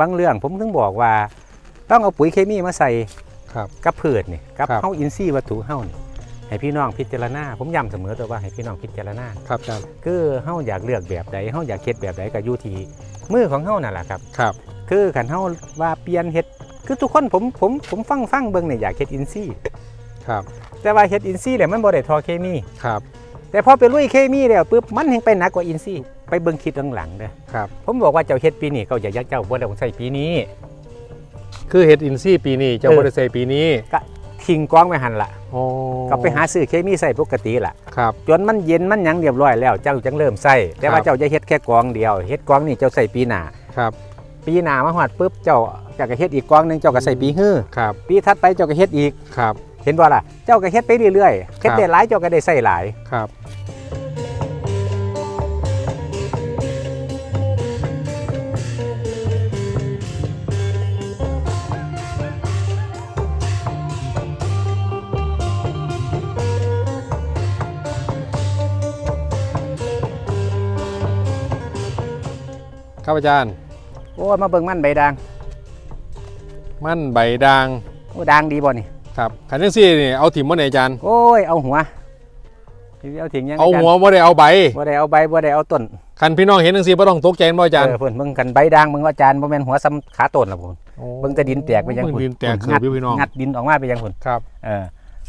บางเรื่องผมถึงบอกว่า ต้องเอาปุ๋ยเคมีมาใส่ครับกับพืชนี่กับครับเฮาอินทรีย์วัตถุเฮานี่ให้พี่น้องพิจารณาผมย้ำเสมอตัวว่าให้พี่น้องพิจารณาครับอาจารย์คือเฮาอยากเลือกแบบใดเฮาอยากเฮ็ดแบบใดก็อยู่ที่มือของเฮานั่นแหละครับครับ คือขันเฮาว่าเปลี่ยนเฮ็ดคือทุกคนผมผมผมฟังฟังเบิ่งเนี่ยอยากเฮ็ดอินทรีย์ครับ แต่ว่าเฮ็ดอินทรีย์เนี่ยมันบ่ได้ทอเคมีครับ แต่พอไปลุยเคมีแล้วปุ๊บมันถึงไปหนักกว่าอินทรีย์ไปเบิ่งคลิปหลังๆเด้อครับ ผมบอกว่าเจ้าเฮ็ดปีนี้ก็อย่ายักเจ้าบ่ได้ต้องใช้ปีนี้ คือเห็ดอินซี่ปีนี้เจ้าเออบริเซปีนี้ก็ทิ้งกองไว้หั่นล่ะโอ้ก็ไปหาซื้อเคมีใส่ปกติล่ะครับจนมันเย็นมันหยังเรียบร้อยแล้วเจ้าจังเริ่มใส่แต่ว่าครับเจ้าจะเฮ็ดแค่กองเดียวเฮ็ดกองนี่เจ้าใส่ปีหน้าครับ ปีหน้ามาฮอดปุ๊บเจ้าเจ้าก็เฮ็ดอีกกองหนึงเจ้าก็ใส่ปีฮื้อครับปีถัดไปเจ้าก็เฮ็ดอีกครับ เห็นบ่ล่ะ เจ้าก็เฮ็ดไปเรื่อยๆเฮ็ดครับได้หลายเจ้าก็ได้ใส่หลายครับครับอาจารย์ โอ้ยมาเบิ่งมันใบด่าง มั่นใบด่าง โอ้ด่างดีบ่นี่ ครับขันยังซี่นี่เอาถิ่มว่าไหนอาจารย์ โอ้ยเอาหัวเอาถึงยังเอาจรย์หัวบ่ได้เอาใบบ่ได้เอาใบบ่ได้เอาต้นคันพี่น้องเห็นจังซี่บ่ต้องตกใจบ่อาจารย์เออเพิ่นเบิ่งกันใบด่างมึงว่าอาจารย์บ่แม่นหัวซ้ำขาต้นล่ะพุ่นโอ้เบิ่งแต่ดินแตกไปยังเบิ่พุ่นดินแตกคืองัดพี่น้องงัดดินออกมาไปยังพุ่นครับเออ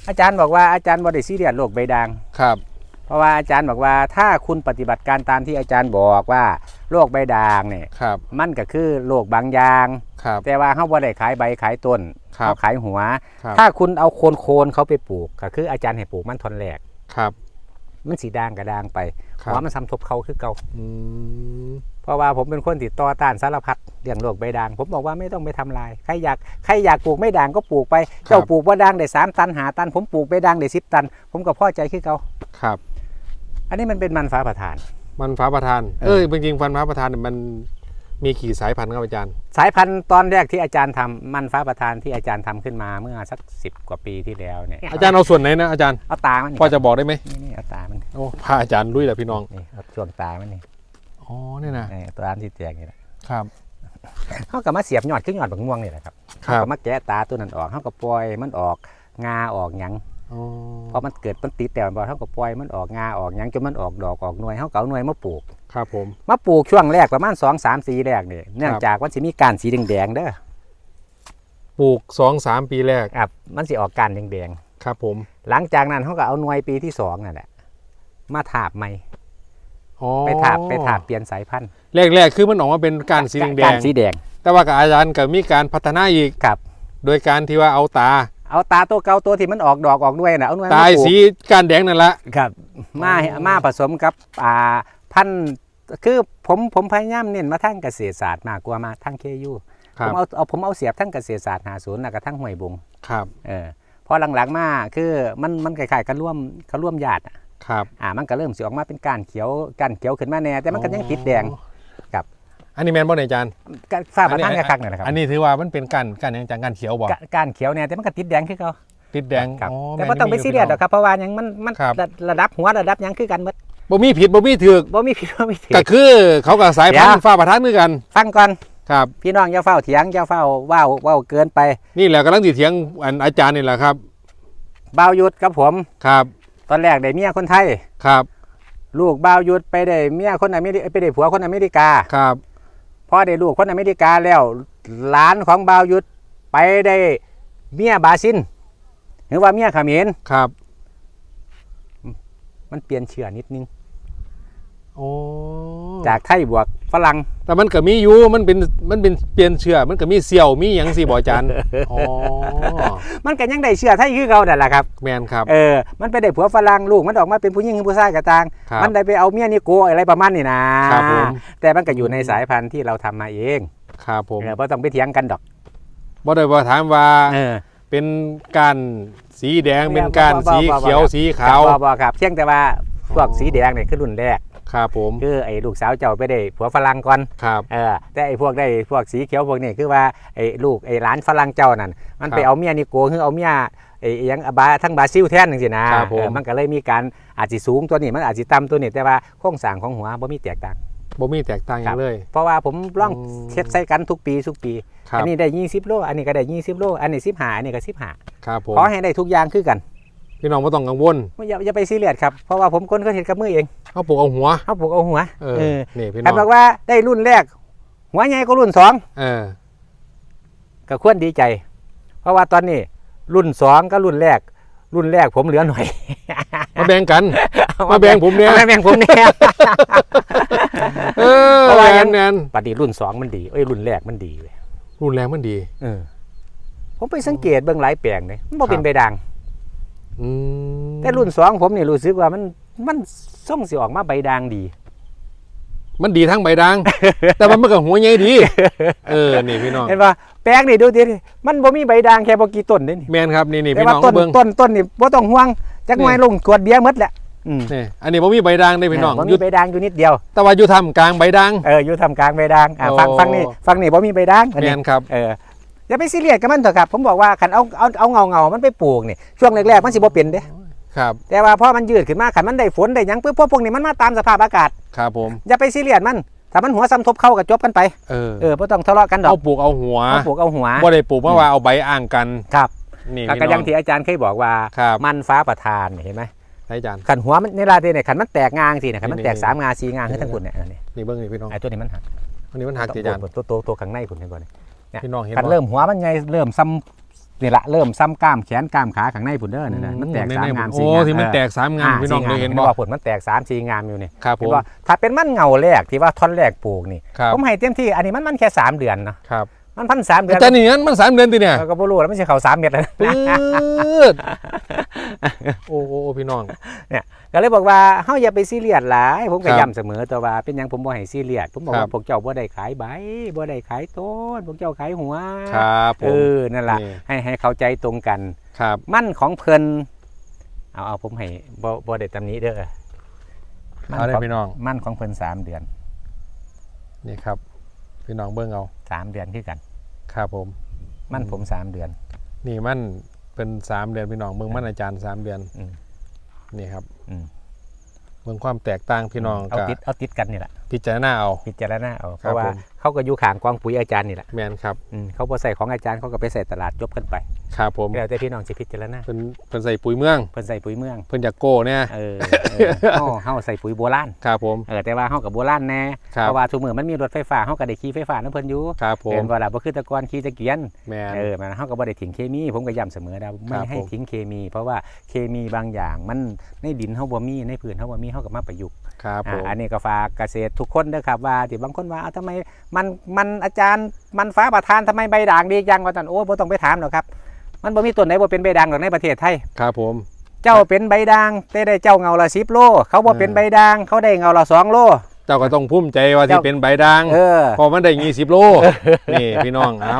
อาจารย์บอกว่าอาจารย์บ่ได้ซีเรียสโรคใบด่างครับเพราะว่าอาจารย์บอกว่าถ้าคุณปฏิบัติการตามที่อาจารย์บอกว่าโรคใบด่างเนี่ยครับมันก็คือโรคบางอย่าง ครับ แต่ว่าเฮาบ่ได้ขายใบขายต้นครับเฮาขายหัวครับถ้าคุณเอาโคนโคนๆเขาไปปลูกก็คืออาจารย์ให้ปลูกมันทอนแรกครับ มันสีด่างก็ด่างไปคเพรับราะว่ามันซ้ำทบเขาคือเก่าอืมเพราะว่าผมเป็นคนติดต่อต้านสารพัดเรื่องโรคใบด่าง ผมบอกว่าไม่ต้องไปทำลายใครอยากใครอยากปลูกไม่ด่างก็ปลูกไปเจ้าปลูกว่าด่างได้สามตันหาตัน ผมปลูกใบด่างได้สิบตัน ผมก็พอใจคือเก่าครับ อันนี้มันเป็นมันฟ้าประทาน มันฟ้าประธานเอเอออจริงๆฟันฟ้าประธานเนี่ยมัน มีกี่สายพันธุ์ครับอาจารย์ สายพันธุ์ตอนแรกที่อาจารย์ทำมันฟ้าประทานที่อาจารย์ทำขึ้นมาเมื่อสักสิบกว่าปีที่แล้วเนี่ยอาจารย์เอาส่วนไหนนะอาจารย์เอาตามันนี่พอจะบอกได้ไหมนี่นี่เอาตามันโอ้พาอาจารย์ลุยแหละพี่น้องนี่เอาช่วงตามันนี่อ๋อเนี่ยนะนี่ตัวอันที่แตกนี่แหละครับ เขาก็มาเสียบยอดขึ้นยอดบักม่วงนี่แหละครับครัเขาบก็มาแกะตาตัวนั้นออกเขาก็ปล่อยมันออกงาออกหยังอ๋อพอมันเกิดมันติดแต่บอเขาก็ปล่อยมันออกงาออกหยังจนมันออกดอกออกหน่วยเขาก็เอาหน่วยมาปลูก ครับผมมาปลูกช่วงแรกประมาณสองสามสีแรกนี่เนื่องจากว่าสิมีการสีแดงๆเด้อปลูกสองสามปีแรกครับมันสิออกการแดงครับ ผมๆหลังจากนั้นเขาก็เอาหน่วยปีที่สองนั่นแหละมาถาบใหม่อ๋อไปถาบไปถาบเปลี่ยนสายพันธุ์แรกๆคือมันออกมาเป็นการสีแดกางรสีแดงๆแต่ว่ากับอาจารย์ก็มีการพัฒนาอีกครับ โดยการที่ว่าเอาตา เอาตาตัวเก่าตัวที่มันออกดอกออกด้วยนะเอาหน่วยมตายปลูกสีการแดงนั่นละครับ มาอ๋อมาผสมกับอ่าพันธุ์ คือผมผมพยายามเน้นมาทั้งเกษตรศาสตร์มากกว่ามาทั้งเคยูคผรับมเอาเอาผมเอาเสียบทั้งเกษตรศาสตร์หาศูนย์แล้วก็ทั้งห้วยบงครับเออพอหลังๆมาคือมันมันคล้ายๆกันร่วมกันร่วมญาติอะครับอ่ามันก็เริ่มสิออกมาเป็นก้านเขียวก้านเขียวขึ้นมาแน่แต่มันก็ยังติดแดงครับอันนี้แมนบ่ไหนอาจารย์ก้านฝ้าประทานกระคักนี่นแหละครับอันนี้ถือว่ามันเป็นการการยังจังการเขียวบ่ก้าก้านเขียวเนี่ยแต่มันก็ติดแดงคือเขาติดแดงครับอ๋อแต่ม่นว่าต้องไปยู่ซีเรียสหรอกครับเพราะว่ายังมันมันครับ ระระดับหัวระดับหยังคือกันหมด บ่มีผิดบ่มีถูกบ่มีผิดบ่มีถูก็กคือเขากับสายพันเดี๋ธุ์ยวฟ้าประทานคือกันฟังก่อนครับ พี่น้องอย่าเฝ้าเถียงอย่าเฝ้าว้าวว้าวเกินไป นี่แหละกำลังติเถียงอันอาจารย์นี่แหละครับบ่าวหยุดกับผมครับ ตอนแรกได้เมียคนไทยครับ ลูกบ่าวหยุดไปได้เมียคนอเมริไปได้ผัวคนอเมริกาครับพอได้ลูกคนอเมริกาแล้วหลานของบ่าวหยุดไปได้เมียบราซินหรือว่าเมียเขมรครับ มันเปลี่ยนเชื้อนิดนึง โอ้จากไทยบวกฝรั่งแต่มันก็มีอยู่มันเป็นมันเป็นเปลี่ยนเชื้อมันก็มีเสี่ยวมีหยังสิบ่อาจารย์อ๋อมันก็ยังได้เชื้อไทยคือเขานั่นแหละครับ แมนครับ เออ มันไปได้ผัวฝรั่งลูกมันออกมาเป็นผู้หญิงหรือผู้ชายก็ต่าง ครับมันได้ไปเอาเมียนิโกอะไรประมาณนี้นะครับผม แต่มันก็อยู่ในสายพันธุ์ที่เราทำมาเองครับผมเออบ่ต้องไปเถียงกันดอกบ่ได้ว่าถามว่าเออ เป็นการสีแดงเป็นการสีเขียวสีขาว บ่บ่ครับเพียงแต่ว่าพวกสีแดงเนี่ยคือรุ่นแรก ครับผมคือไอ้ลูกสาวเจ้าไปได้ผัวฝรั่งก่อนครับเออแต่ไอ้พวกได้พวกสีเขียวพวกนี้คือว่าไอ้ลูกไอ้หลานฝรั่งเจ้านั่นมันครับไปเอาเมียนิโกคือเอาเมียไอ้อิหยังบาทั้งบราซิลแทนจังซี่นะครับผมเออมันก็เลยมีการอาจสิสูงตัวนี้มันอาจสิต่ำตัวนี้แต่ว่าโครงสร้างของหัวบ่มีแตกต่างอบ่มีแตกต่างหยังเลย เพราะว่าผมลองอืมเช็คใส่กันทุกปีทุกปีครับอันนี้ได้20โล อันนี้ก็ได้20โล อันนี้15อันนี้ก็15ครับผมขอให้ได้ทุกอย่างคือกัน พี่น้องบ่ต้องกังวลอย่าอย่าไปซีเรียสครับเพราะว่าผมคนก็เห็นกับมือเองเขาปลูกเอาหัวเขาปลูกเอาหัวเออเออนี่พี่ใครน้องบอกว่าได้รุ่นแรก หัวใหญ่ก็รุ่นสองเออก็ควรดีใจ เพราะว่าตอนนี้ รุ่นสองก็รุ่นแรก รุ่นแรกผมเหลือหน่อย มาแบ่งกัน มาแบ่งผมเนี่ยอามาแบ่งผมเนี่ยเออเพราะว่าแนยันงแนนปฏิรุ่นสองมันดีเอ้ยรุ่นแรกมันดีเว้ยรุนแรงมันดี เออ ผมไปสังเกตเบื้องหลายแปลงเลยมันบ่เป็นครับใบด่างอืม แต่รุ่นสองผมนี่รู้สึกว่ามันมันส่งสิออกมาใบด่างดี มันดีทั้งใบดังแต่ว่ามันก็หัวใหญ่ดี เออ นี่พี่น้อง เห็นป่ะแปลงนี่ดูดิมันบ่มีใบด่างแค่บ่กี่ต้นเด้นี่แมนครับนี่นี่แต่พี่ว่าน้องต้นเบิ่งต้นต้นนี่บ่ต้องห่วงจักหน่วยนี่ลงขวดเบียร์หมดแหละอืมนี่อันนี้ผมมีใบดังได้พี่น้องบ่อมียุดใบด่างอยู่นิดเดียว แต่ว่าอยู่ทำกลางใบดังเอออยู่ทำกลางใบด่างอะโอ้ฟังฟังนี่ฟังนี่บ่มีใบด่างอันแมนี้นครับเออ อย่าไปซีเรียสกับมันเถอะครับ ผมบอกว่าคันเอาเอาเอาเงาเงาๆมันไปปลูกนี่ช่วงแรกๆมันสิบ่เป็นเด้ครับ แต่ว่าพอมันยืดขึ้นมาคันมันได้ฝนได้หยังปุ๊บพวกพวกนี้มันมาตามสภาพอากาศครับผมอย่าไปซีเรียสมันถ้ามันหัวซ้ำทบเข้าก็จบกันไปเออเออบ่ต้องทะเลาะกันดอเอากปลูกเอาหัวเอาปลูกเอาหัวบ่ได้ปลูกเพราะว่าเอาใบอ่างกันครับนี่ก็พี่ก็น้ออย่างที่อาจารย์เคยบอกว่าครับมันฟ้าประทานเห็นไหมอาจารย์ขันหัวมันในลาเทเนี่ยขันมันแตกงางสิเนี่ยขันมันนี่แตกนี่สามงาสี่งาขึ้นทั้งคุณเนี่ยอันนี้นี่เบิ้งนี่พี่น้องไอ้ตัวนี้มันหักอันนี้มันหักติอาจารย์ตัวตัวตัวข้างในคุณเห็นก่อน เนี่ยพี่น้องเห็นขันบ่ เริ่มหัวมันไงเริ่มซ้ำนี่ละเริ่มซ้ำกล้ามแขนกล้ามขาข้างในพุ่นเด้อเนี่ยนะมันแตกสามงามโอ้สี่งามที่มันแตกสามงามพี่น้องสี่ได้เห็นบ่บ่ว่าผลมันแตกสามสี่งามอยู่นี่ครับผเห็นมบ่ถ้าเป็นมันเงาแรกที่ว่าท่อนแรกปลูกนี่ครับ ผมให้เต็มที่อันนี้มันมันแค่สามเดือนเนาะ ครับ มันพันสามเดืออานจารย์นี่งั้นมันสามเดือนติเนี่ยเออก็บ่รู้แล้วไม่ใช่เขาสามเม็ดแล้วนะปืดโอ้โอ้โอ้พี่น้องก็เลยบอกว่าเฮาอย่าไปซีเรียสหลายผมก็ครับย้ำเสมอแต่ว่าเป็นหยังผมบ่ให้ซีเรียสผมบอกครัว่าบพวกเจ้าบ่ได้ขายใบบ่ได้ขายต้นพวกเจ้าขายหัวครับผเอมอนั่นล่ะนี่ให้ให้เข้าใจตรงกันครับ มั่นของเพิ่นเอาเอาผมให้บ่บ่ได้ตำหนี้เด้อมั่นเอาได้ของพี่น้อง มั่นของเพิ่นสามเดือนนี่ครับพี่น้องเบิ้งเอาสามเดือนคือกัน ครับผม มั่นผมสามเดือน นี่มันเป็นสามเดือนพี่น้องเมืองมันอาจารย์สามเดือนอืม นี่ครับอืม เมืองความแตกต่างพี่น้องเอาก็ติดเอาติดกันนี่แหละพิจารณาเอา พิจารณาเอาเพครับราะว่าผม เขาก็อยู่ข้างกองปุ๋ยอาจารย์นี่แหละแมนครับ อืมเขาบ่ใส่ของอาจารย์เขาก็ไปใส่ตลาดจบกันไป ครับผมแล้วแต่พี่น้องสิพิจารณาเป็นเป็นใส่ปุ๋ยเมืองเพิ่นใส่ปุ๋ยเมือง เพิ่นอยากโก้เนี่ยเออเออเฮาเฮาใส่ปุ๋ยโบราณครับผมเออแต่ว่าเฮากับโบราณแน่ครับเพราะว่าทุกมื้อมันมีรถไฟฟ้าเฮาก็ได้ขี่ไฟฟ้านํเพิ่นอยู่ครับผเห็มนบ่ล่ะบ่คือแต่ก่อนขี่ตะเกียนแมนเออมันเฮาก็บ่ได้ทิ้งเคมี ผมก็ย้ำเสมอนะไม่ครับให้ผมทิ้งเคมี เพราะว่าเคมีบางอย่างมันในดินเฮาบ่มีในพื้นเฮาบ่มีเฮาก็มาประยุกต์ครับผอ่ามอันนี้ก็ฝากเกษตรทุกคนเด้อครับว่าที่บางคนว่าเอาทำไมมันมันอาจารย์มันฟ้าประทานทำไมใบด่างดีจังว่าซั่นโอ้บ่ต้องไปถามหรอกครับ มันบ่มีต้นไหนบ่เป็นใบด่างหรอกในประเทศไทย ครับผม เจ้าเป็นใบด่างแต่ได้เจ้าเงาละ10โล เขาบ่เป็นเออใบด่างเขาได้เงาละ2โล เจ้าก็ต้องภูมิใจว่าที่เจ้าเป็นใบด่างเออ เพอมันได้ยี่สิบโลนี่พี่น้องเอา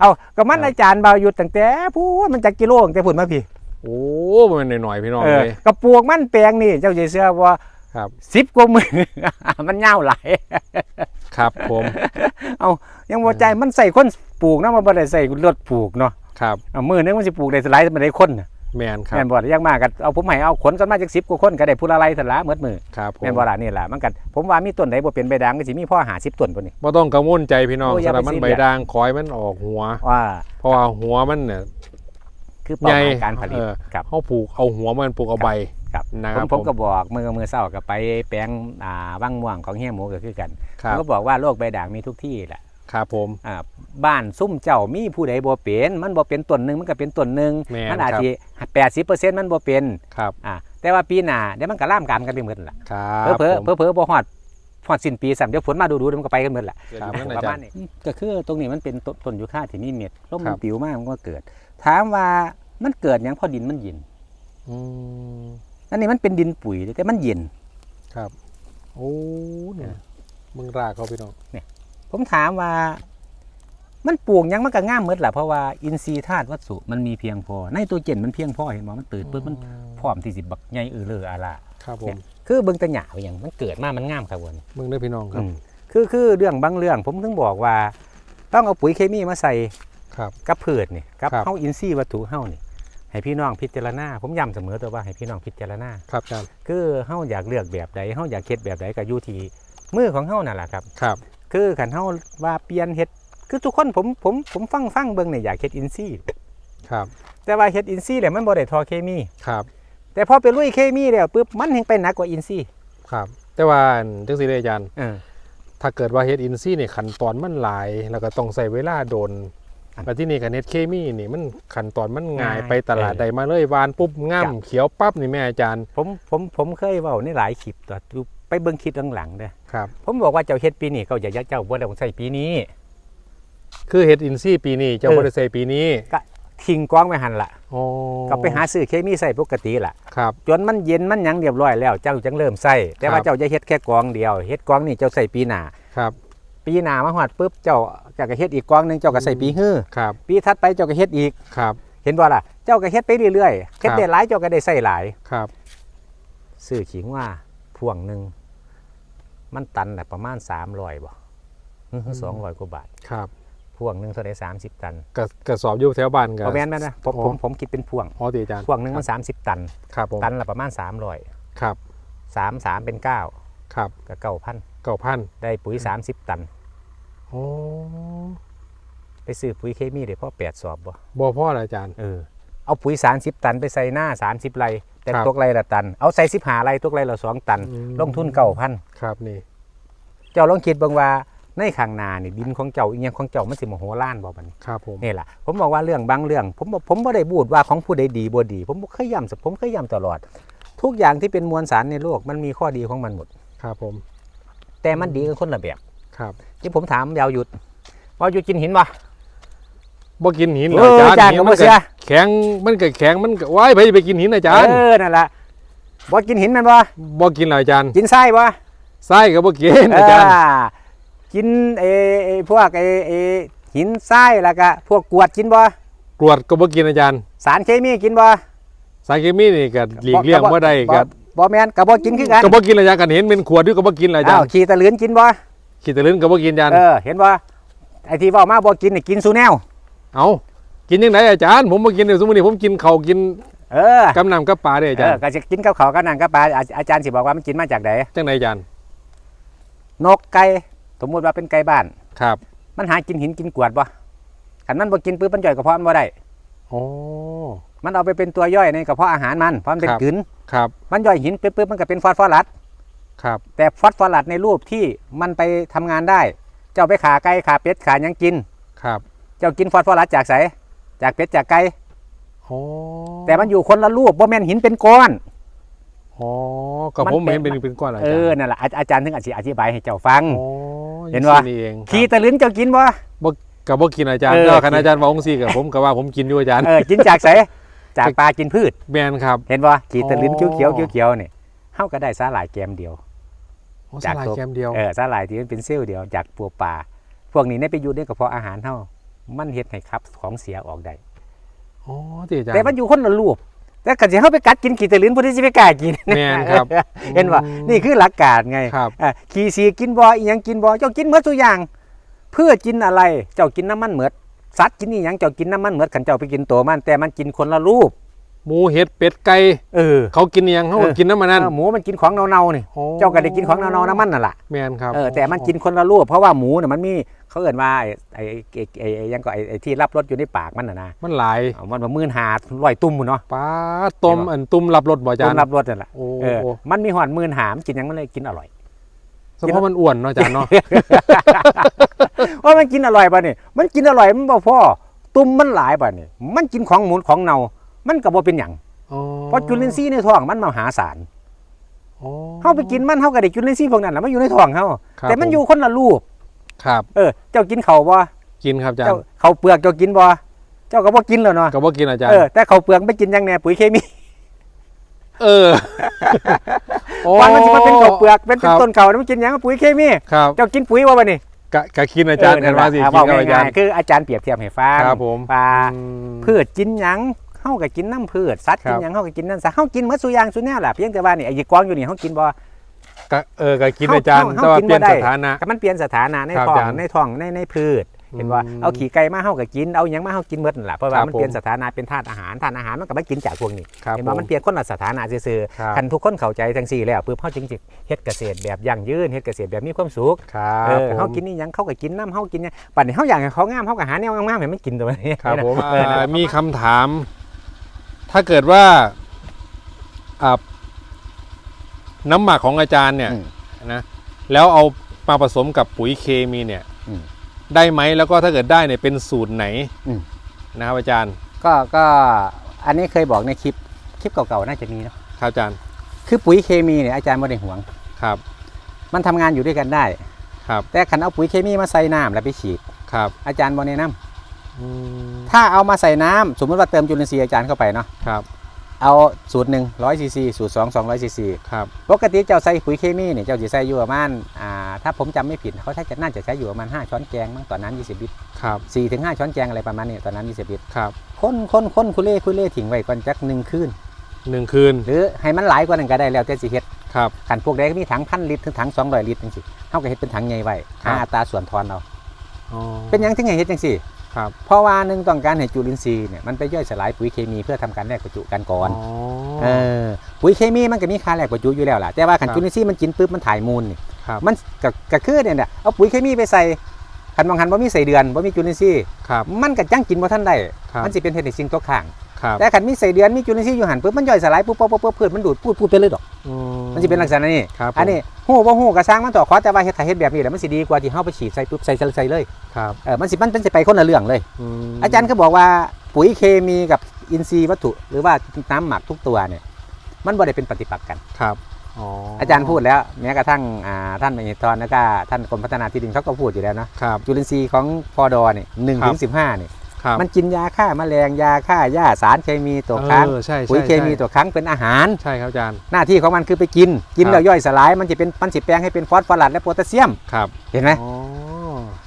เอาก็มันครับอาจารย์เบาหยุดตั้งแต่พูดมันจากกิโลตั้งแต่พุ่นมาพี่โอ้มันหน่อยๆพี่น้องเออเลย กระปลูกมันแปลงนี่เจ้าจะเชื่อว่าครับ สิบกว่ามือ มันเงาวหลาย ครับผม เอายังบ่ใจมันใส่คนปลูกนะมันบ่ได้ใส่รถปลูกเนาะ ครับเอามือนึงมันสิปลูกได้สไลด์มันได้คนน่ะแมนครัแม่บนบ่ล่ะอยังมากก็เอาผมให้เอาขนกันมาจาก10กว่าคนก็ได้ผู้ละไลสละหมดมือครับผมแม่นบ่ล่ะนี่ล่ะมันก็ผมว่ามีต้นใดบ่เป็นใบด่างก็สิมีพ่อหา10ต้นพุ่นนี่บ่ต้องกังวลใจพี่น้องโอ้อย่าสำหรับไปมันซีใบเรียสด่างคอยมันออกหัวว่าเพราะว่าหัวมันเนี่ยคือเป้าหใหญ่มายการผลิตเออครับเขาปลูกเอาหัวมันปลูกเอาใบครับนะคผรัมบผมก็บอกมือมือเศร้าก็ไปแปลงอ่าว่างม่วงของเฮียหมูก็คือกันคผรัมบก็บอกว่าโรคใบด่างมีทุกที่แหละ ครับผมอ่าบ้านซุ่มเจ้ามีผู้ใดบ่เป็นมันบ่เป็นต้นหนึ่งมันก็เป็นต้นหนึ่งแม่นมันอาจครับจะแปดสิบเปอร์เซ็นต์มันบ่เป็นครับอ่าแต่ว่าปีหน้าเดี๋ยวมันก็ล่ามกามกันไปหมดล่ะครับเผลอผมๆเผลอๆบ่ฮอดฮอดสิ้นปีซ้ำเดี๋ยวฝนมาดูๆเดี๋ยวมันก็ไปกันหมดล่ะครับปอาระจามาณรย์นี้ก็คือตรงนี้มันเป็นต้นต้นยูคาที่มีเม็ดลมครัมันบปิวมากมันก็เกิด ถามว่ามันเกิดหยังเพราะดินมันเย็นอืมอันนี้มันเป็นดินปุ๋ยแต่มันเย็น ครับ โอ้เนี่ยมึงรากเขาพี่น้อง ผมถามว่า มันปลูกหยังมันก็ง่ามหมดแหละเพราะว่าอินทรีย์ธาตุวัตถุมันมีเพียงพอ ในตัวเจนมันเพียงพอเห็นบ่มันตื่นปุ๊บมันพร้อมที่สิบักใหญ่เออเลออาล่าครับผมคือเบิ่งแตะหยาไปอย่างมันเกิดมามันงามครับวนมึงได้อพี่น้องครับอืมคือคือเรื่องบางเรื่องผมถึงบอกว่า ต้องเอาปุ๋ยเคมีมาใส่ครับกับพืชนี่กับครับเฮาอินทรีย์วัตถุเฮานี่ให้พี่น้องพิจารณาผมย้ำเสมอตัวว่าให้พี่น้องพิจารณาครับอาจารย์คือเฮาอยากเลือกแบบใดเฮาอยากเฮ็ดแบบใดก็อยู่ที่มือของเฮานั่นแหละครับครับ คือขันเฮาว่าเปลี่ยนเฮ็ดคือทุกคนผมผมผมฟังฟังเบิ่งเนี่ยอยากเฮ็ดอินซี่ครับ แต่ว่าเฮ็ดอินซี่เนี่ยมันบ่ได้ทอเคมีครับ แต่พอไปลุยเคมีแล้วปุ๊บมันยังไปหนักกว่าอินซี่ครับ แต่ว่าอันจังซี่เด้ออาจารย์เออถ้าเกิดว่าเฮ็ดอินซี่นี่ขั้นตอนมันหลาย แล้วก็ต้องใส่เวลาโดนอันแล้วที่นี่กับเน็ตเคมีนี่มันขั้นตอนมันง่ายง่ายไปตลาดเออใดมาเลยวานปุ๊บง่ามจ้ะเขียวปั๊บนี่แม่อาจารย์ ผมผมผมเคยเว้าในหลายคลิปตัวอยู่ไปเบิ่งคลิปหลังๆเด้อ ครับ ผมบอกว่าเจ้าเฮ็ดปีนี้เขาอย่ายักเจ้าบ่ได้ต้องใส่ปีนี้คือเฮ็ดอินซี่ปีนี้เจ้าเออบ่ได้ใส่ปีนี้ทิ้งกองไว้หั่นล่ะอ๋อก็ไปหาซื้อเคมีใส่ปกติล่ะครับจนมันเย็นมันหยังเรียบร้อยแล้วเจ้าจังเริ่มใส่แต่ว่าครับเจ้าจะเฮ็ดแค่กองเดียวเฮ็ดกองนี่เจ้าใส่ปีหน้าครับปีหน้ามาฮอดปุ๊บเจ้าเจ้าก็เฮ็ดอีกกองหนึงเจ้าก็ใส่ปีฮื้อครับปีถัดไปเจ้าก็เฮ็ดอีกครับ เห็นบ่ล่ะ เจ้าก็เฮ็ดไปเรื่อยๆเฮ็ดครับได้หลายเจ้าก็ได้ใส่หลายครับซื้อขิงว่าพวงหนึ่ง มันตันน่ะประมาณ300บ่สองร้อยกว่าบาท ครับพวงหนึงเท่าได30ตันกระกระสอบอยู่แถวบ้านก็บ่แม่นแม่นนะผมอ๋อผมผมคิดเป็นพวงอ๋อติอาจารย์พวงหนึงมัน30ตันครับผมตันละประมาณ300ครับ3 3เป็น9ครับก็9,000เก้าพันได้ปุ๋ย30ตันโอ้ไปซื้อปุ๋ยเคมีได้พอ8สอบบ่บ่พ่อเหรออาจารย์เออ เอาปุ๋ย30ตันไปใส่หน้า30ไร่แต่ครับตกไร่ละตัน เอาใส่15ไร่ตกไร่ละ2ตันอืมลงทุน9,000ครับนี่เจ้าลองคิดเบิ่งว่าในข้างหน้านี่ดินของเจ้าอีหยังของเจ้ามันสิโมโหล้านบ่บัดนี้ครับผมนี่ล่ะผมบอกว่าเรื่องบางเรื่อง ผมบอกผมบ่ได้บูดว่าของผู้ใดดีบ่ดี ผมบ่เคยย้ำผมเคยย้ำตลอด ทุกอย่างที่เป็นมวลสารในโลกมันมีข้อดีของมันหมด ครับผมแต่มันดีกันคนละแบบ ครับที่ผมถามยาวหยุดว่าหยุดกินหินบ่ บ่กินหินเหรเออออาจาจารนย์ก็มับ่นเสีก็ยแข็งมันก็แข็งมันก็ว้ายไปไปกินหินอาจารย์เออนั่นล่ะบ่กินหินแมันบ่บ่กินเหรออาจารย์กินทรายบ่ทรายก็บ่กินอาจารย์เกินไอ้ไอ้พวกไอ้ไอ้หินทรายแล้วก็พวกกรวดกินบ่กรวดก็บ่กินอาจารย์ สารเคมีกินบ่สารเคมีนี่ก็หลีกเลี่ยงบ่ได้ก็บ่แม่นก็บ่กินคือกันก็บ่กินอาจารย์กันเห็นเป็นขวดด้วยก็บ่กินอาจารอ้าวย์ขี้ตะเลือนกินบ่ขี้ตะลึงก็บ่กินอาจารย์เออเห็นบ่ไอ้ที่เว้ามาบ่กินนี่กินซูแนว เอากินยังไงอาจารย์ ผมบ่กินเดี๋ยวสมมุตินี้ผมกินข้าวกินเออกับน้ำกับปลาเด้อาเอจารอย์ ก็จะกินกับเขาวกับนั่นกับปลาอาอาจารย์สิบอกว่ามันกินมาจากไหนจังไดอาจารย์ นกไก่สมมุติว่าเป็นไก่บ้าน ครับ มันหากินหินกินกรวดบ่คันมันบ่กินปื้บมันย่อยกระเพาะมันบ่ได้ โอ้ มันเอาไปเป็นตัวย่อยในกระเพาะอาหารมันเพราะมันเป็นครับ กลืนครับ มันย่อยหินปื้บๆมันก็เป็นฟอสฟอรัส ครับ แต่ฟอสฟอรัสในรูปที่มันไปทำงานได้ เจ้าไปขาไก่ขาเป็ดขาหยังกิน ครับ เจ้ากินฟอสฟอรัสจากไสจากเป็ดจากไก่โอ้แต่มันอยู่คนละรูปบ่แม่นหินเป็นก้อนโอ้ก็มันผมเป็นเห็นเป็นเป็นก้อนอาเอจารอย์นั่นแหละอาอาจารย์ถึงอธิอธิบายให้เจ้าฟังโอ้เห็นบ่อย่างนี่เองขี้ตะลืนเจ้ากินบ่ก็บ่กินอาจารย์เออแต่ว่าคณอาจารย์ว่าองค์ซี่กับผมก็ว่าผมกินอยู่อาจารย์เออกินจากไสจากปลากินพืชแม่นครับ เห็นบ่ขีตะลิ้นอ๋อเขียวๆเขียวๆนี่เฮาก็ได้สาหร่ายแกมเดียวโอ้จาสากลายตัวแกมเดียวเออสาหร่ายที่มันเป็นเซลล์เดียวจากปัวปลาพวกนี้ในไปอยู่ในกระเพาะอาหารเฮา มันเฮ็ดให้ขับ ของเสียออกได้โอ้ที่อาจารย์แต่มันอยู่คนละรูปแต่ก็สิเฮาไปกัดกินขีตะลิ้นผู้ใดสิไปกล้ากินแม่นครับ เห็นบ่อืมนี่คือหลักการไงครับอะขี้สีกินบ่อีหยังกินบ่เจ้ากินหมดทุกอย่าง เพื่อกินอะไรเจ้ากินน้ำมันเหมือดสัตว์กินอีหยังเจ้ากินน้ำมันเหมือดคันเจ้าไปกินตัวมันแต่มันกินคนละรูป หมูเห็ดเป็ดไก่เออ เขากินอิหยังเขาก็เออ กินน้ำมันนั่น เออหมูมันกินของเน่าๆนี่โอ้ เจ้าก็ได้กินของเน่าๆน้ำมันนั่นล่ะแม่นครับเออแต่มันกินคนละรูปเพราะว่าหมูเนี่ยมันมีเขาเอ่นว่าไอ้ไอ้ไอ้ไอ้ไอ้ยังก็ไอ้ไอ้ที่รับรสอยู่ในปากมันน่ะนะมันหลายเอามันมามื่นหาร้อยตุ่มพุ่นเนาะ ป้าต้มเห็นบ่อันตุ้มรับรสบ่อาจาตุ่รมย์ รับรสนั่นแหละโอ้ เออมันมีหอนมื่นหามนกินหยังมันเลยกินอร่อย เฉพาะมันอ้วนเนาะอาจารย์เนาะ ว่ามันกินอร่อยป่ะนี่มันกินอร่อยมันบ่พอตุ่มมันหลายป่ะนี่มันกินของหมูของเน่า มันก็บ่เป็นหยังอ๋อเพราะจุลินทรีย์ในท้องมันมหาศาลอ๋อเฮาไปกินมันเฮาก็ได้จุลินทรีย์พวกนั้นน่ะมันอยู่ในท้องเฮาครับแต่มันผอยู่คนละรูปครับ เออ เจ้ากินข้าวบ่กินครับอาจารเจ้าย์ข้าวเปลือกเจ้ากินบ่เจ้าก็บ่กินแล้วเนาะก็บ่กินอาจารเอย์อแต่ข้าวเปลือกไม่กินยังแน่ปุ๋ยเคมี เออโอ้วันมันสิมาเป็นข้าวเปลือกเป็นครับต้นข้าวแล้วมันกินหยังปุ๋ยเคมีครับเจ้ากินปุ๋ยบ่บัดนี้กะกะกินอาจารย์เออกันว่าสิอะกินเว้ากับอาจารง่ายย์ๆคืออาจารย์เปรียบเทียบให้ฟังครับผมว่าอืมพืชกินหยังเฮาก็กินน้ำพืชสัตว์ครักิบนหยังเฮาก็กินนั่นซะเฮากินหมดสุอย่างสุแนวล่ะเพียงแต่ว่านี่ไอ้กองอยู่นี่เฮากินบ่กะเออกะกินเฮาอาจารย์เฮาแต่ว่ากินเปลี่ยนบ่ได้สถานะ ก็มันเปลี่ยนสถานะในครับท้องอาจารย์ในท้องในในพืชเห็นว่าอืมเอาขี่ไก่มาเฮาก็กินเอาหยังมาเฮากินหมดนั่นแหละเพราะว่าครับมันเปลี่ยนผมสถานะเป็นธาตุอาหารธาตุอาหารมันก็มากินจากพวกนี้ครับเห็นว่าผมมันเปลี่ยนคนละสถานะซื่อครับๆคันทุกคนเข้าใจจังซี่แล้วปุ๊บเฮาจึงสิเฮ็ดเกษตรแบบยั่งยืนเฮ็ดเกษตรแบบมีความสุขครับเออผมเฮากินนี่หยังเขาก็กินน้ำเฮากินหยังปัดนี้เฮาอยากให้เขางามเฮาก็หาแนวงามๆให้มันกินตัวนี้ครับผมเออนั่นแหอ่าละมีคำถาม ถ้าเกิดว่าอ่าน้ำหมักของอาจารย์เนี่ยอืมนะแล้วเอามาผสมกับปุ๋ยเคมีเนี่ยอืมได้ไหมแล้วก็ถ้าเกิดได้เนี่ยเป็นสูตรไหนอืมนะครับอาจารย์ ก็ก็อันนี้เคยบอกในคลิปคลิปเก่าๆน่าจะมีเนาะครับอาจารย์ คือปุ๋ยเคมีเนี่ยอาจารย์บ่ได้ห่วงครับ มันทำงานอยู่ด้วยกันได้ ครับ แต่คันเอาปุ๋ยเคมีมาใส่น้ำแล้วไปฉีดครับ อาจารย์บ่แนะนำอืม ถ้าเอามาใส่น้ำสมมติว่าเติมจุลินทรีย์อาจารย์เข้าไปเนาะครับ เอาสูตรหนึ่งร้อยซีซีสูตรสองสองร้อยซีซีครับปกติเจ้าใส่ปุ๋ยเคมีเนี่ยเจ้าจะใส่อยู่ประมาณอ่าถ้าผมจำไม่ผิดเขาถ้าจะน่าจะใช้อยู่ประมาณ5ช้อนแกงมั้งตอนนั้น20ลิตรครับ4ถึง5ช้อนแกงอะไรประมาณนี้ตอนนั้น20ลิตรครับคนคนคนคุเล่คุเล่ทิ้งไว้ก่อนจักหนึ่งคืนหนึ่งคืน หรือให้มันหลายกว่านั้นก็ได้แล้วแต่สิเฮ็ดครับขันพวกใดก็มีถังพันลิตรถึงถัง200ลิตรจังซี่เฮาก็เฮ็ดเป็นถังใหญ่ไว้ครัหาบอัตราส่วนทอนเอาอ๋อเป็นหยังถึงให้เฮ็ดจังซี่ ครับเพราะว่าหนึ่งต้องการให้จุลินทรีย์เนี่ยมันไปย่อยสลายปุ๋ยเคมีเพื่อทำการแลกประจุกันก่อนอ๋อเออปุ๋ยเคมีมันก็มีค่าแลกประจุอยู่แล้วล่ะแต่ว่าขันครับจุลินทรีย์มันกินปุ๊บมันถ่ายมูลนี่ครับมันก็ก็คือเนี่ยเนี่ยเอาปุ๋ยเคมีไปใส่ขันบางขันบ่มีใส่เดือนบ่มีจุลินทรีย์ครับมันก็จังกินบ่ทันได้ครับมันสิเป็นเทคนิคสิ่งตกข้างครับ แต่ขันมีใส่เดือนมีจุลินทรีย์อยู่หันปุ๊บมันย่อยสลายปุ๊บปุ๊บปุ๊บปุ๊บพืชมันดูดพูดพูดไปเลยดอกอืมันสิเป็นลักษณะนี้ครับผมอันนี้ฮู้บ่ฮู้ก็สร้างมันต่อขอแต่ว่าเฮ็ดถ้าเฮ็ดแบบนี้แหละมันสิดีกว่าที่เฮาไปฉีดใส่ปุ๊บใส่ใส่ใส่เลยครับเออมันสิมันเป็นสิไปคนละเรื่องเลยมอาจารย์ก็บอกว่าปุ๋ยเคมีกับอินทรีย์วัตถุ หรือว่าน้ำหมักทุกตัวเนี่ย มันบ่ได้เป็นปฏิปักษ์กันครับอ๋ออาจารย์พูดแล้วแม้กระทั่งอ่าท่านมหิตรแล้วก็ท่านกรมพัฒนาที่ดินเขาก็พูดอยู่แล้วนะครับจุลินทรีย์ของพอดอเนี่ยหนึ่งครัถึบงสิบห้าเนี่ยครับ มันกินยาฆ่าแมลงยาฆ่าหญ้าสารเคมีตัวค้างเออใช่ใช่ปุ๋ยเคมีใช่ตัวค้างเป็นอาหารใช่ครับอาจารย์หน้าที่ของมันคือไปกินกินครับแล้วย่อยสลายมันจะเป็นมันสิแปลงให้เป็นฟอสฟอรัสและโพแทสเซียมครับเห็นไหมอ๋อ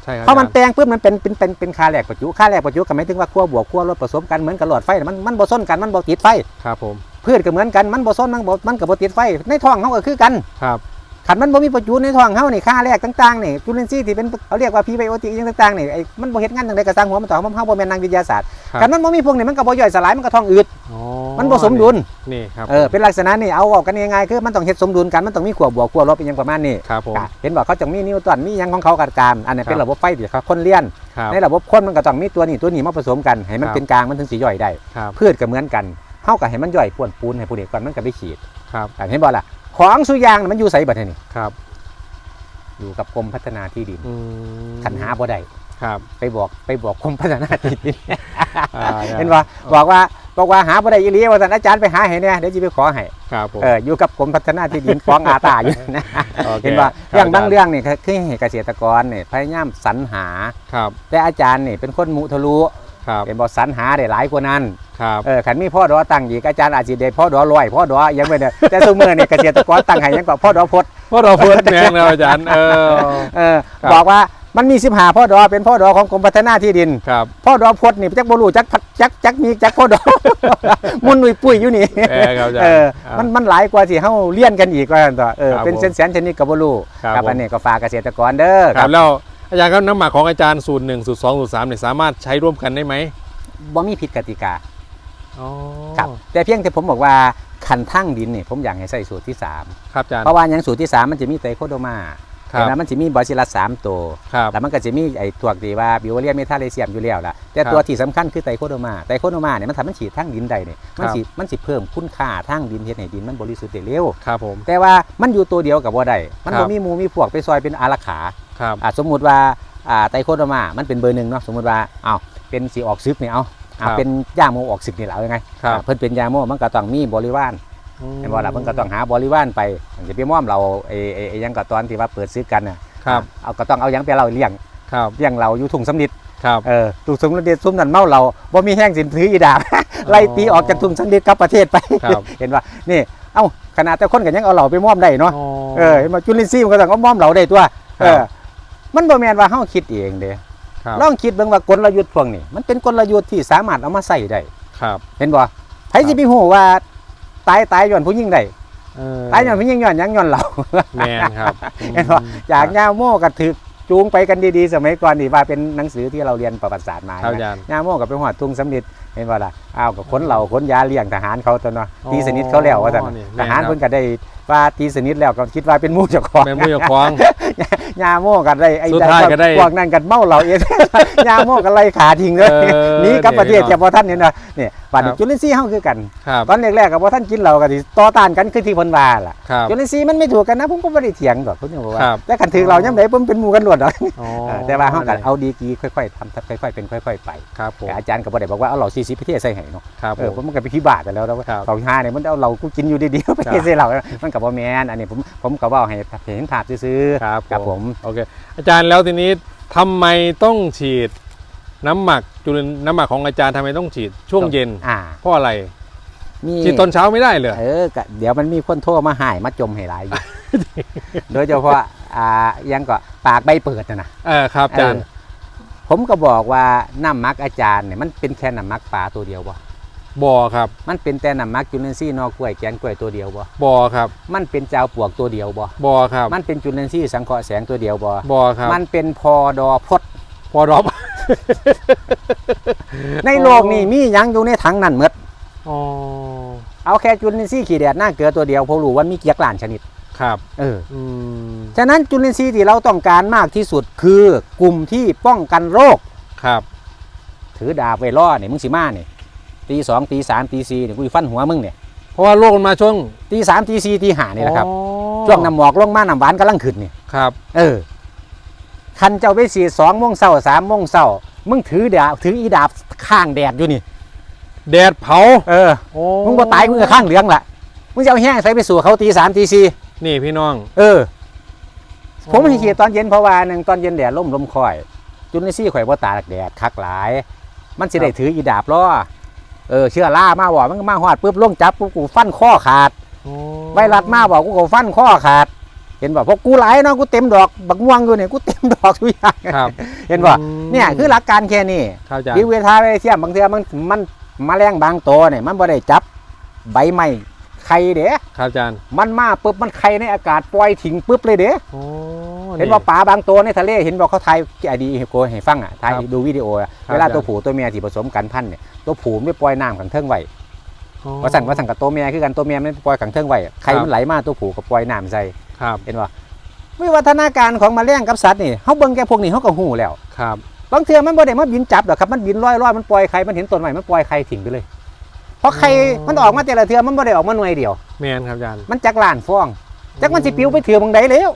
ใช่ครับเพราะมันอจแปลงปุ๊บมันเป็นเป็นเป็นเป็นค่าแหลกประจุค่าแหลกประจุก็หมายถึงว่าขั้วบวกขั้วลบผสมกันเหมือนกับหลอดไฟน่ะมันมันบ่ซ้นกันมันบ่ติดไฟครับผมพืชก็เหมือนกันมันบ่ซ้นมันบ่มันก็บ่ติดไฟในท้องเฮาก็คือกันครับ ขันมันบ่มีประจุในท้องเฮานี่ค่าแรกต่างๆนี่จุลินทรีย์ที่เป็นเขาเรียกว่าพรีไบโอติกอย่างต่างๆนี่ไอ้มันบ่เฮ็ดงานจังไดก็สร้างหัวมันต่อมันเฮาบ่แม่นนักวิทยาศาสตร์ครับขันมันบ่มีพวกนี้มันก็บ่ย่อยสลายมันก็ท้องอืดอ๋อมันบ่สมดุลนี่ครับเออเป็นลักษณะนี่เอาเว้ากันง่ายๆคือมันต้องเฮ็ดสมดุลกันมันต้องมีขั้วบวกขั้วลบเป็นหยังประมาณนี้ครับผมอะเห็นบอกเขาจะมีนิวตันมีหยังของเขากัดการอันนี้เป็นครับระบบไฟที่เขาคนเลี้ยนครับในระบบคนมันก็ต้องมีตัวนี้ตัวนี้มาผสมกันให้มันครับเป็นกลางมันถึงสิย่อยได้ครับพืชก็เหมือนกันเฮาก็ให้มันย่อยป่วนปูนให้ผู้เด็กก่อนมันก็ไปฉีดครับอะเห็นบ่ล่ะ ของสุอยางน่ะมันอยู่ไสบัดนี้ครับ อยู่กับกรมพัฒนาที่ดินอืมขันหาบ่ได้ครับไปบอกไปบอกกรมพัฒนาที่ดิน อ่าเห็นบ่บอกว่าบอกว่าหาบ่ได้อีหลีว่าซั่นอาจารย์ไปหาให้เนี่ยเดี๋ยวสิไปขอให้ครับผมเอออยู่กับกรมพัฒนาที่ดินฟ้องอาตาอยู่นะ โอคเห็นบ่คเรื่องบางจเรื่องนี่คือให้เกษตรกรนี่พยายามสรรหา ครับแต่อาจารย์นี่เป็นคนมุทะลุ ครับเห็นบ่สรรหาได้หลายกว่านั้นครับเออขันมีพ่อดอตั้งอีกอาจารย์อาจสิได้พ่อดอร้อยพ่อดอยังไม่ได้แต่ซุมื้อนี่เกษตรกรตั้งให้ยังก็พ่อดอพดเพราะเราเพิ่นแมงแล้วอาจารย์เออเออครับบอกว่ามันมี15พ่อดอเป็นพ่อดอของกรมพัฒนาที่ดินครับพ่อดอพดนี่จักบ่รู้จักพัดจักจักมีจักพ่อดอมุนนุยปุ้ยอยู่นี่เออครับอาจารย์เอออ่ามันมันหลายกว่าที่เฮาเลี้ยนกันอีกว่าซั่นต่อเออครับเป็นผมแสนๆชนิดก็บ่รู้ครับครับผมอันนี้ก็ฝากเกษตรกรเด้อครับแล้ว อาจารย์ครับน้ำหมักของอาจารย์สูตรหนึ่งสูตรสองสูตรสามเนี่ยสามารถใช้ร่วมกันได้ไหมบ่มีผิดกติกาอ๋อครับแต่เพียงแต่ผมบอกว่าคันทั้งดินนี่ผมอยากให้ใส่สูตรที่ครับอาจาร3ย์เพราะว่าอย่างสูตรที่3มันจะมีไตโคโดมาครับเห็นไหมมันจะมีบอซิลัส3ตัวครับแล้วมันก็จะมีไอ้ตัวที่ว่าบิวเรียเมทาเลเซียมอยู่แล้วล่ะแต่ครับตัวที่สำคัญคือไตโคโดมาไตโคโดมาเนี่ยมันทำให้ฉีดทั้งดินได้เนี่ยมันครับสิมันสิเพิ่มคุณค่าทั้งดินเฮ็ดให้ดินมันบริสุทธิ์ได้เร็วครับผมแต่ว่ามันอยู่ตัวเดียวกับบ่ได้มันครับ่บมีหมูมีพวกไปซอยเป็นอารักขา ครับอะสมมุติว่าอ่าไตโคโดมามันเป็นเบอร์หนึ่งเนาะสมมุติว่าอ้าวเป็นสีออกซึกนี่เอาอะครับเป็นย่าโมออกซึกนี่แหละเอายังไงครับอะเพิ่นเป็นยาโมมันก็ต้องมีบริวารเห็นบ่ล่ะเพิ่นก็ต้องหาบริวารไปอย่างจะไปม่อมเราไอ้ไอ้ไอ้หยังก็ตอนที่ว่าเปิดซื้อกันน่ะครับเอาก็ต้องเอาหยังไปเราเลี้ยงครับเลี้ยงเราอยู่ถุงสำลิดครับเออถุงสำลิดซุ่มนั่นเมาเราบ่มีแห้งสินถืออีดาบไล่ตีออกจากถุงสำลิดกลับประเทศไปครับเห็นว่านี่เอ้าขนาดแต่คนก็ยังเอาเราไปม่อมได้เนาะอ๋อเออเห็นบ่จุลินทรีย์มันก็ต้องเอาม่อมเราได้ตัวครับเออ มันบ่แม่นว่าเฮาคิดเองเด้ครับลองคิดเบิ่งว่ากลยุทธ์พวกนี้ มันเป็นกลยุทธ์ที่สามารถเอามาใช้ได้ครับ เห็นบ่ไผสิไปฮู้ว่าตายตายย้อนผู้หญิงได้เออตายย้อนผู้หญิงย้อนหยังย้อนเราแมนครับเห็นบ่จากยาโม่ก็ถือจจูงไปกันดีๆ สมัยก่อนนี่ว่าเป็นหนังสือที่เราเรียนประวัติศาสตร์มาครับนะอาจารย์ ยาโม่กับไปหอดทุ่งสำลิด เห็นว่าล่ะอ้าวกับขนเหล่าขนยาเลี้ยงทหารเขาตัวเนาะอ๋อตีสนิทเขาแล้วว่าแต่นนี่ทหารแม่นครับเพิ่นก็ได้ว่าตีสนิทแล้วก็คิดว่าเป็นหมู่เจ้าของแม่มือคล้องยาโม่กันได้ไอ้สุดท้ายก็ได้พวกนั้นกันเมาเหล่าเองยาโม่กันไล่ขาทิ้งเลยเออหนีกลับประเทศนี่จะบ่ท่านเนี่ยนะเนี่ยบัดนี้ครับจุลินทรีย์เฮาคือกันครับตอนแรกๆกับบ่ท่านกินเหล้าก็สิต่อต้านกันคือที่เพิ่นว่าล่ะครับจุลินทรีย์มันไม่ถูกกันนะผมก็บ่ได้เถียงดอกผมยังบอกว่าครับแต่คันถือเราย่ำใดผมเป็นหมู่กันหลวดดอกอ๋อเออแต่ว่าเฮาก็เอาดีกรีค่อยๆทำค่อยๆเป็นค่อย ๆ ไปครับผมแต่อาจารย์ก็บ่ได้บอกว่าเอาเหล้า40ประเทศใส่ให้เนาะครับเอผอมผมมันก็ไปขี้บาทกันแล้วแล้วครับเขาหาเนี่ยมันเอาเหล้ากูกินอยู่ดีๆไปใส่เหล้ามันก็บ่แม่นอันนี้ผมผมก็เว้าให้เห็นภาพซื่อครับๆครับผมโอเคอาจารย์แล้วทีนี้ทำไมต้องฉีดน้ำหมักจุลินน้ำหมักของอาจารย์ทำไมต้องฉีดช่วงเย็นอ่าเพราะอะไรมีฉีดตอนเช้าไม่ได้เลยเออก็เดี๋ยวมันมีคนโทรมาหายมาจมให้หลายอยู่โดยเฉพาะอ่ายังก็ปากใบเปิดนะนะเออครับอาจารย์เออ ผมก็บอกว่าน้ำมักอาจารย์เนี่ยมันเป็นแค่น้ำมักปลาตัวเดียวบ่บ่อครับ มันเป็นแต่น้ำมักจุลินทรีย์นอกล้วยแกนกล้วยตัวเดียวบ่บ่อครับ มันเป็นเจ้าปลวกตัวเดียวบ่บ่อครับ มันเป็นจุลินทรีย์สังเคราะห์แสงตัวเดียวบ่บ่อครับ มันเป็นพอดอพดพอรอบในโลกนี้มีหยังอยู่ในถังนั่นหมดอ๋อเอาแค่จุลินทรีย์ขี้แดดหน้าเกลือตัวเดียวเพราะรู้ว่ามีเกียกล้านชนิด ครับเอออืมฉะนั้นจุลินทรีย์ที่เราต้องการมากที่สุดคือกลุ่มที่ป้องกันโรค ครับถือดาบไว้ล่อเนี่ยมึงสิมาเนี่ยตีสองตีสามตีสี่เนี่ยกูสิฟันหัวมึงเนี่ยเพราะว่าโรคมันมาช่วงตีสามตีสี่ตีห้านี่แหละครับ อ๋อช่วงน้ำหมอกลงมาน้ำหวานกำลังขึ้นเนี่ยครับเออคันเจ้าไปสีสองโมงเช้าสามโมงเช้ามึงถือดาบถืออีดาบข้างแดดอยู่นี่แดดเผาเออ โอ้มึงบ่ตายมึงก็ข้างเหลืองละมึงจะเอาแห้งใส่ไปสู่เขาตีสามตีสี่ นี่พี่น้อง เออ ผมให้ขีดตอนเย็นเพราะว่าหนึ่งตอนเย็นแดดล่มลมคอย จุลินทรีย์ข่อยบ่ตากแดดคักหลาย มันสิได้ถืออีดาบล้อเออเชื่อล่ามาบอกมันก็มาหอดปุ๊บลงจับปุ๊บกูฟันข้อขาดโอ้ไวรัสมาบอกกูก็ฟันข้อขาด เห็นบ่พวกกูหลายเนาะกูเต็มดอกบักม่วงอยู่เนี่ยกูเต็มดอกทุกอย่างครับเห็นบ่อืมเนี่ยคือหลักการแค่นี้ครับอาจารย์ดิวเวทาไปเทียมบางเทื่อมันมันแมลงบางตัวเนี่ยมันบ่ได้จับใบไม้ไข่เด้ครับอาจารย์ มันมาปุ๊บมันไข่ในอากาศปล่อยทิ้งปุ๊บเลยเด้โอ้เห็นว่าปลาบางตัวในทะเลเห็นบอกเขาถ่ายไอดีโกให้ฟังอะถ่ายครับดูวิดีโออะครับเวลาอาจารย์ตัวผู้ตัวเมียที่ผสมกันพันธุ์เนี่ยตัวผู้ไม่ปล่อยน้ำขังเทิงไว้โอ้ว่าสั่งว่าสั่งกับตัวเมียคือกันตัวเมียไม่ปล่อยขังเทิงไว้ใครครับมันไหลมาตัวผู้ก็ปล่อยน้ำใส่ครับเห็นว่าวิวัฒนาการของแมลงกับสัตว์นี่เขาเบิ่งแค่พวกนี้เขาก็หูแล้วครับบางเทื่อมันบ่ได้มาบินจับหรอกครับมันบินลอยลอยมันปล่อยไข่มันเห็นต้นใหม่มันปล่อยไข่ทิ้งไปเลย เพราะไข่มันออกมาแต่ละเทื่อมันบ่ได้ออกมาหน่วยเดียว แมนครับอาจารย์มันจักล้านฟองจักมันสิปิวไปเถื่อบางใดแล้ว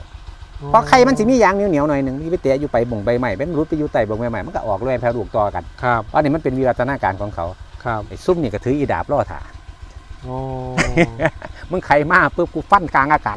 เพราะไข่มันสิมียางเหนียวๆหน่อยหนึ่งที่ไปเตะอยู่ไปบ่งใบใหม่เป็นรุดไปอยู่ใต้บ่งใบใหม่มันก็ออกเลยแพร่ลูกต่อกันครับอันนี้มันเป็นวิวัฒนาการของเขาครับไอ้ซุ่มนี่ก็ถืออีดาบล่อถาโอ้ มึงไข่มาปุ๊บกูฟันกลางอากาศ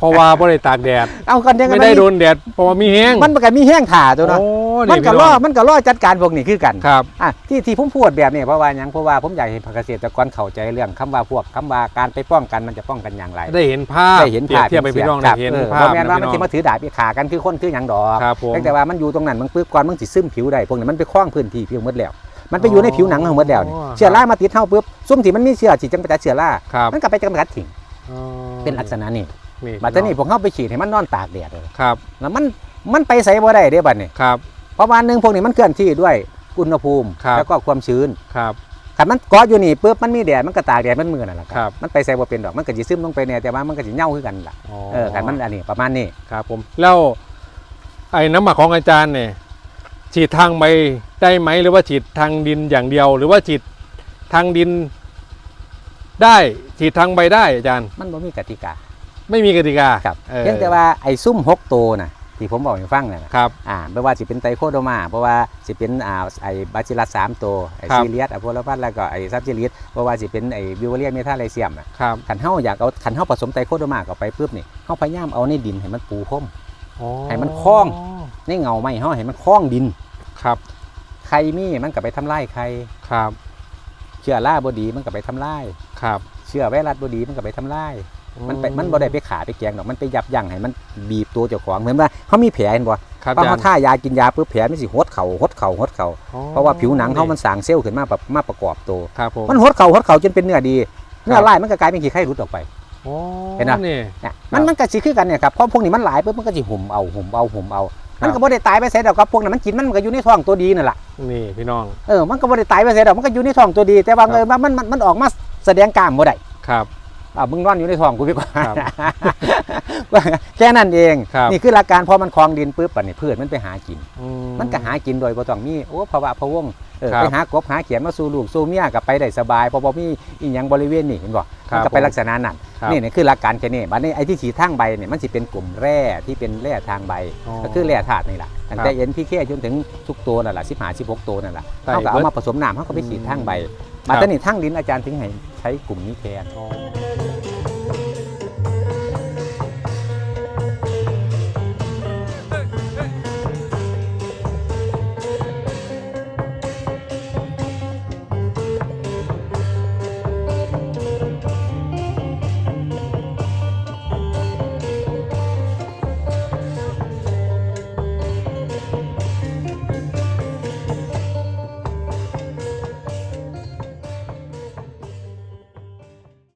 เพราะว่าบ่ได้ตากแดด เอากันยังไม่ได้โดนแดดเพราะว่ามีแห้ง มันก็มีแห้งถ่าตัวเนาะโอ้มันก็พี่ล่อองมันก็ล่อจัดการพวกนี้คือกันครับอะที่ที่ผมพูดแบบนี้เพราะว่าหยังเพราะว่าผมอยากให้เกษตรกรเข้าใจเรื่องคำว่าพวกคำว่าการไปป้องกันมันจะป้องกันอย่างไร ได้เห็นภาพได้เห็นภาพเทียบไปพี่น้องคได้รับเห็นเออภาบ่พแม่นว่ามันพี่สิมาถือดาบไปขากันคือคนคือหยังดอกครับผมแต่ว่ามันอยู่ตรงนั้นมันปึ๊บก่อนมันสิซึมผิวได้พวกนี้มันไปคล้องพื้นที่ผิวหมดแล้ว มันไปอยู่ในผิวหนังเราหมดแล้วนี่อ๋อเชื้อรามาติดเท่าปุ๊บซุ่มที่มันมีเชื้อที่จังไปจัดเชื้อราครับมันก็ไปจังไปจัดทิ้งอ๋อเป็นลักษณะนี้นี่บัดนี้พวกเขาไปฉีดให้มันนอนตากแดดเลยครับแล้วมันมันไปใส่บ่ได้เด้บัดนี้ครับเพราะว่าหนึงพวกนี้มันเคลื่อนที่ด้วยอุณหภูมิครับแล้วก็ความชื้นครับคันมันเกาะอยู่นี่ปุ๊บมันมีแดดมันก็ตากแดดมันมือนั่นแหละครับมันไปใส่บ่เป็นดอกมันก็สิซึมลงไปแน่แต่ว่ามันก็สิเหน่าคือกันล่ะเออคันมันอันนี้ประมาณนี้ครับผมแล้วไอ้น้ำหมักของอาจารย์เนี่ย ฉีดทางใบได้ไหมหรือว่าฉีดทางดินอย่างเดียว หรือว่าฉีดทางดินได้ฉีดทางใบได้อาจารย์ มันบ่มีกติกา ไม่มีกติกาครับออเพียงแต่ว่าไอ้ซุ่มหกตัวน่ะที่ผมบอกให้ฟังน่ะนะครับอ่าไม่ว่าสิเป็นไตโคโดมา เพราะว่าสิเป็นอ่าไอ้บาซิลัสสามตัวไอ้ครับซีเรียสอะโพลพัสแล้วก็ไอ้ซับซิลิสเพราะว่าสิเป็นไอ้บิวเรียเมทาไลเซียมอะครับขันเฮาอยากเอาขันเฮาผสมไตโคโดมาเข้าไปปุ๊บนี่เฮาพยายามเอาในดินให้มันปูพรมอ๋อ ให้มันคล่องในเงาไม้เฮาให้มันคล้องดินครับไข่มีมันก็ไปทำลายไข่ครับเชื้อราบ่ดีมันก็ไปทำลายครับ เชื้อไวรัสบ่ดีมันก็ไปทำลายมันไปมันบ่ได้ไปขาไปแกงดอกมันไปยับยั้งให้มันบีบตัวเจ้าของเหมือนว่าเฮามีแผลเห็นบ่ครับพออาจาเฮารย์ท่ายากินยาปุ๊บแผลมันสิหดเข่าหดเข่าหดเข่าอ๋อเพราะว่าผิวหนังเขามันสร้างเซลล์ขึ้นมาแบบมาประกอบตัวครับผมมันหดเข่าหดเข่าจนเป็นเนื้อดีเนื้อลายมันก็กลายเป็นขี้ไข้รุดออกไปอ๋อ เห็นไหมนี่เนี่ยมันมันก็สิคือกันเนี่ยครับเพราะพวกนี้มันหลายปุ๊บมันก็สิหุ่มเอาหุ่มเอาหุ่มเอาครับมันก็บ่ได้ตายไปเสียดอกครับพวกนั้นมันกินมันมันก็อยู่ในท้องตัวดีนั่นแหละนี่พี่น้องเออมันก็บ่ได้ตายไปเสียดอกมันก็อยู่ในท้องตัวดี แต่ว่าครับเออมันมันมันออกมาแสดงกล้ามบ่ได้ครับ อ่ามึงนอนอยู่ในท้องกูดีกว่าครับแค่นั้นเองครับ นี่คือหลักการพอมันคลองดินปุ๊บปัดนี่พืชมันไปหากิน อื มันก็หากินโดยบ่ต้องมีโอ้ภาวะพะวงเออครับไปหากบหาเขียนมาสู่ลูกสู่เมียก็ไปได้สบายเพราะบ่มีอีหยังบริเวณนี่เห็นบ่ครับมันก็ไปผมลักษณะนั้นครับนี่นี่คือหลักการแค่นี้บัดนี้ไอ้ที่ฉีดทางใบเนี่ยมันสิเป็นกลุ่มแร่ที่เป็นแร่ทางใบ อ๋อก็คือแร่ธาตุนี่แหละตั้งแต่ครับเอ็นพีเคจนถึงทุกตัวนั่นแหละ15 16ตัวนั่นแหละใส่เขาก็เอาเบิดมาผสมน้ำเขาก็ไปฉีดทางใบครัมาบตอนนี้ทางดินอาจารย์ถึงให้ใช้กลุ่มนี้แทน อ๋อ